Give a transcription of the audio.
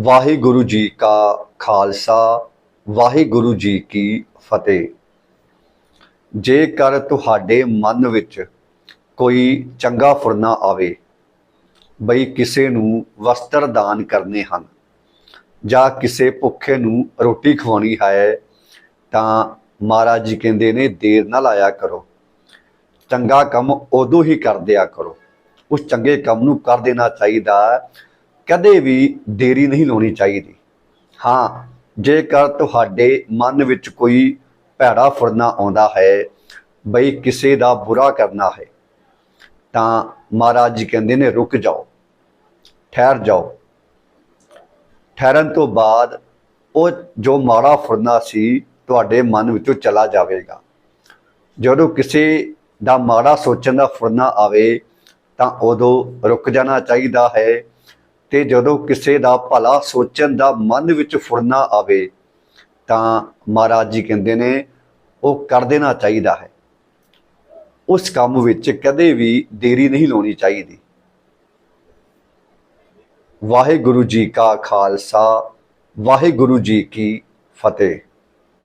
ਵਾਹਿਗੁਰੂ ਜੀ ਕਾ ਖਾਲਸਾ, ਵਾਹਿਗੁਰੂ ਜੀ ਕੀ ਫਤਿਹ। ਜੇਕਰ ਤੁਹਾਡੇ ਮਨ ਵਿੱਚ ਕੋਈ ਚੰਗਾ ਫੁਰਨਾ ਆਵੇ, ਬਈ ਕਿਸੇ ਨੂੰ ਵਸਤਰ ਦਾਨ ਕਰਨੇ ਹਨ ਜਾਂ ਕਿਸੇ ਭੁੱਖੇ ਨੂੰ ਰੋਟੀ ਖਵਾਉਣੀ ਹੈ, ਤਾਂ ਮਹਾਰਾਜ ਜੀ ਕਹਿੰਦੇ ਨੇ, ਦੇਰ ਨਾ ਲਾਇਆ ਕਰੋ। ਚੰਗਾ ਕੰਮ ਉਦੋਂ ਹੀ ਕਰ ਦਿਆ ਕਰੋ। ਉਸ ਚੰਗੇ ਕੰਮ ਨੂੰ ਕਰ ਦੇਣਾ ਚਾਹੀਦਾ ਕਦੇ ਵੀ ਦੇਰੀ ਨਹੀਂ ਲਾਉਣੀ ਚਾਹੀਦੀ। ਹਾਂ, ਜੇਕਰ ਤੁਹਾਡੇ ਮਨ ਵਿੱਚ ਕੋਈ ਭੈੜਾ ਫੁਰਨਾ ਆਉਂਦਾ ਹੈ, ਬਈ ਕਿਸੇ ਦਾ ਬੁਰਾ ਕਰਨਾ ਹੈ, ਤਾਂ ਮਹਾਰਾਜ ਜੀ ਕਹਿੰਦੇ ਨੇ, ਰੁਕ ਜਾਓ, ਠਹਿਰ ਜਾਓ। ਠਹਿਰਨ ਤੋਂ ਬਾਅਦ ਉਹ ਜੋ ਮਾੜਾ ਫੁਰਨਾ ਸੀ, ਤੁਹਾਡੇ ਮਨ ਵਿੱਚੋਂ ਚਲਾ ਜਾਵੇਗਾ। ਜਦੋਂ ਕਿਸੇ ਦਾ ਮਾੜਾ ਸੋਚਣ ਦਾ ਫੁਰਨਾ ਆਵੇ, ਤਾਂ ਉਦੋਂ ਰੁਕ ਜਾਣਾ ਚਾਹੀਦਾ ਹੈ ਤੇ ਜਦੋਂ ਕਿਸੇ ਦਾ ਭਲਾ ਸੋਚਣ ਦਾ ਮਨ ਵਿੱਚ ਫੁਰਨਾ ਆਵੇ, ਤਾਂ ਮਹਾਰਾਜ ਜੀ ਕਹਿੰਦੇ ਨੇ, ਉਹ ਕਰ ਦੇਣਾ ਚਾਹੀਦਾ ਹੈ। ਉਸ ਕੰਮ ਵਿੱਚ ਕਦੇ ਵੀ ਦੇਰੀ ਨਹੀਂ ਲਾਉਣੀ ਚਾਹੀਦੀ। ਵਾਹਿਗੁਰੂ ਜੀ ਕਾ ਖਾਲਸਾ, ਵਾਹਿਗੁਰੂ ਜੀ ਕੀ ਫਤਿਹ।